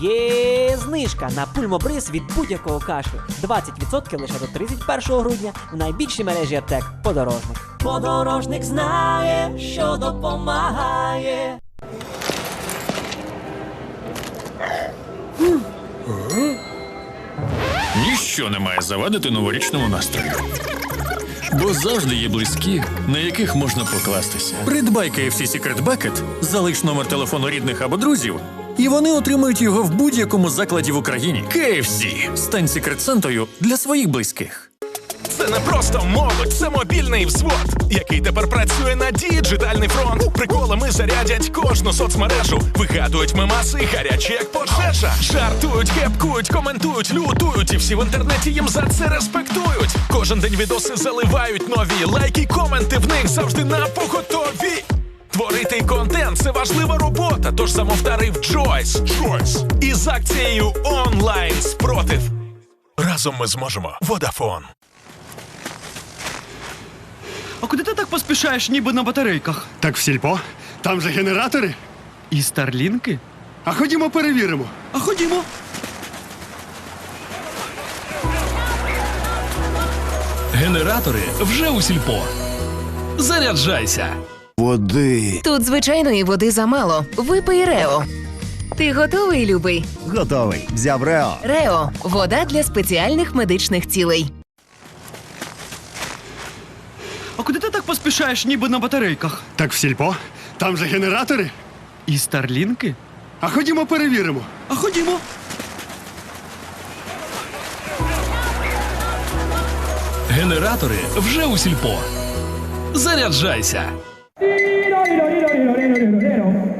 Є знижка на пульмобриз від будь-якого кашлю. 20% лише до 31 грудня в найбільшій мережі аптек подорожник. Подорожник знає, що допомагає. Ніщо не має завадити новорічному настрою. Бо завжди є близькі, на яких можна покластися. Придбай KFC Secret Bucket, залиш номер телефону рідних або друзів, і вони отримують його в будь-якому закладі в Україні. KFC. Стань секрет-сантою для своїх близьких. Це не просто молодь, це мобільний взвод, який тепер працює на діджитальний фронт. Приколами зарядять кожну соцмережу. Вигадують мемаси, гарячі як пожежа. Жартують, кепкують, коментують, лютують. І всі в інтернеті їм за це респектують. Кожен день відоси заливають нові. Лайки, коменти в них завжди на поготові. Творити контент це важлива робота, тож тариф Choice. Choice. Із акцією онлайн спротив. Разом ми зможемо. Водафон. А куди ти так поспішаєш, ніби на батарейках? Так в сільпо? Там же генератори. І старлінки? А ходімо перевіримо. А ходімо. Генератори вже у сільпо. Заряджайся. Води. Тут звичайної води замало. Випий Рео. Ти готовий, любий? Готовий. Взяв Рео. Рео вода для спеціальних медичних цілей. А куди ти так поспішаєш, ніби на батарейках? Так в сільпо? Там же генератори. І старлінки? А ходімо перевіримо. А ходімо. Генератори вже у сільпо. Заряджайся. Tiro, tiro, tiro, tiro.